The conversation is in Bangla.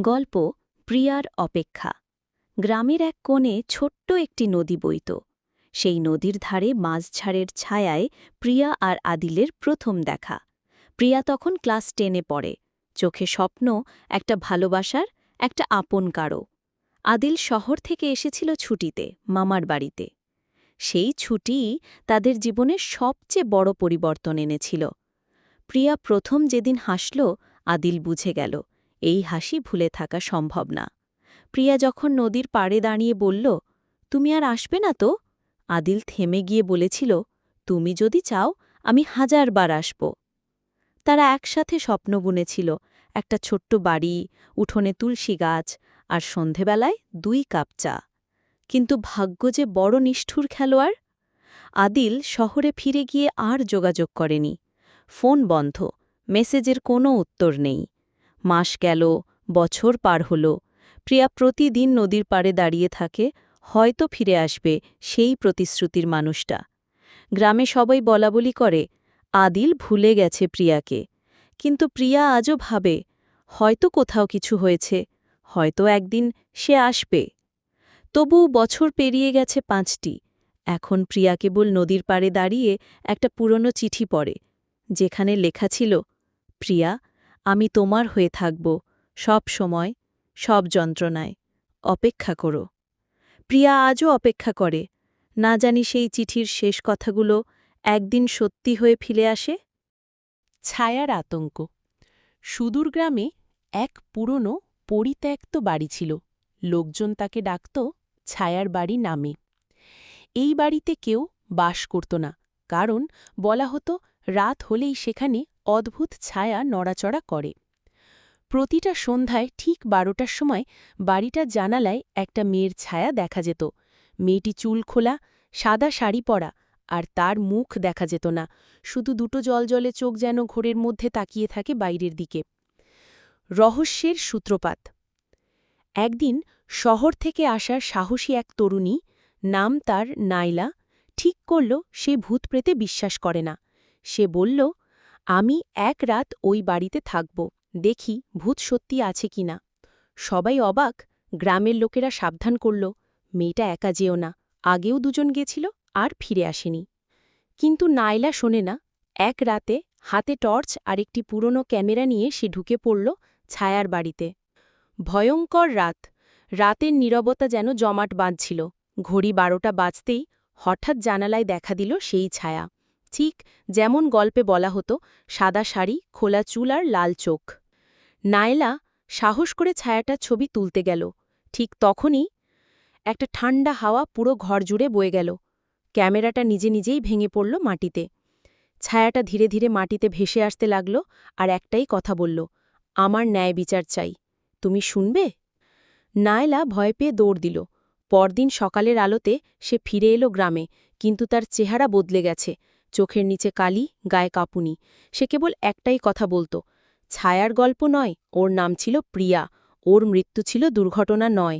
গল্প প্রিয়ার অপেক্ষা। গ্রামের এক কোণে ছোট্ট একটি নদী বইত। সেই নদীর ধারে মাঝঝাড়ের ছায়ায় প্রিয়া আর আদিলের প্রথম দেখা। প্রিয়া তখন ক্লাস টেনে পড়ে। চোখে স্বপ্ন, একটা ভালোবাসার, একটা আপন কারও। আদিল শহর থেকে এসেছিল ছুটিতে, মামার বাড়িতে। সেই ছুটিই তাদের জীবনের সবচেয়ে বড় পরিবর্তন এনেছিল। প্রিয়া প্রথম যেদিন হাসল, আদিল বুঝে গেল। এই হাসি ভুলে থাকা সম্ভব না। প্রিয়া যখন নদীর পাড়ে দাঁড়িয়ে বলল, তুমি আর আসবে না তো? আদিল থেমে গিয়ে বলেছিল, তুমি যদি চাও, আমি হাজারবার আসব। তারা একসাথে স্বপ্ন বুনেছিল, একটা ছোট্ট বাড়ি, উঠোনে তুলসী গাছ আর সন্ধেবেলায় দুই কাপ চা। কিন্তু ভাগ্য যে বড় নিষ্ঠুর খেলোয়াড়! আদিল শহরে ফিরে গিয়ে আর যোগাযোগ করেনি। ফোন বন্ধ, মেসেজের কোনো উত্তর নেই। মাস গেল, বছর পার হল। প্রিয়া প্রতিদিন নদীর পাড়ে দাঁড়িয়ে থাকে, হয়তো ফিরে আসবে সেই প্রতিশ্রুতির মানুষটা। গ্রামে সবাই বলাবলি করে, আদিল ভুলে গেছে প্রিয়াকে। কিন্তু প্রিয়া আজও ভাবে, হয়তো কোথাও কিছু হয়েছে, হয়তো একদিন সে আসবে। তবু বছর পেরিয়ে গেছে পাঁচটি। এখন প্রিয়া কেবল নদীর পাড়ে দাঁড়িয়ে একটা পুরনো চিঠি পড়ে, যেখানে লেখা ছিল, প্রিয়া আমি তোমার হয়ে থাকব, সব সময়, সব যন্ত্রণায়। অপেক্ষা করো। প্রিয়া আজও অপেক্ষা করে, না জানি সেই চিঠির শেষ কথাগুলো একদিন সত্যি হয়ে ফিরে আসে? ছায়ার আতঙ্ক। সুদূর গ্রামে এক পুরনো, পরিত্যক্ত বাড়ি ছিল। লোকজন তাকে ডাকত ছায়ার বাড়ি নামে। এই বাড়িতে কেউ বাস করত না, কারণ বলা হতো রাত হলেই সেখানে অদ্ভুত ছায়া নড়াচড়া করে। প্রতিটা সন্ধ্যায় ঠিক বারোটার সময় বাড়িটার জানালায় একটা মেয়ের ছায়া দেখা যেত। মেয়েটি চুল খোলা, সাদা শাড়ি পরা, আর তার মুখ দেখা যেত না। শুধু দুটো জলজলে চোখ যেন ঘোরের মধ্যে তাকিয়ে থাকে বাইরের দিকে। রহস্যের সূত্রপাত। একদিন শহর থেকে আসার সাহসী এক তরুণী, নাম তার নাইলা, ঠিক করল সে ভূত প্রেতে বিশ্বাস করে না। সে বলল আমি এক রাত ওই বাড়িতে থাকব, দেখি ভূত সত্যি আছে কিনা সবাই অবাক, গ্রামের লোকেরা সাবধান করল, মেয়েটা একা যেও না, আগেও দুজন গেছিল, আর ফিরে আসেনি। কিন্তু নাইলা শোনে না, এক রাতে হাতে টর্চ আর একটি পুরনো ক্যামেরা নিয়ে সে ঢুকে পড়ল ছায়ার বাড়িতে। ভয়ঙ্কর রাত, রাতের নীরবতা যেন জমাট বাঁধছিল, ঘড়ি বারোটা বাজতেই হঠাৎ জানালায় দেখা দিল সেই ছায়া। ঠিক যেমন গল্পে বলা হতো, সাদা শাড়ি, খোলা চুল আর লাল চোখ। নায়লা সাহস করে ছায়াটার ছবি তুলতে গেল। ঠিক তখনই একটা ঠান্ডা হাওয়া পুরো ঘর জুড়ে বয়ে গেল। ক্যামেরাটা নিজে নিজেই ভেঙে পড়ল মাটিতে। ছায়াটা ধীরে ধীরে মাটিতে ভেসে আসতে লাগল আর একটাই কথা বলল, আমার ন্যায় বিচার চাই। তুমি শুনবে? নায়লা ভয় পেয়ে দৌড় দিল। পরদিন সকালের আলোতে সে ফিরে এলো গ্রামে, কিন্তু তার চেহারা বদলে গেছে। চোখের নিচে কালি, গায়ে কাপুনি। সে কেবল একটাই কথা বলতো, ছায়ার গল্প নয়, ওর নাম ছিল প্রিয়া, ওর মৃত্যু ছিল দুর্ঘটনা নয়।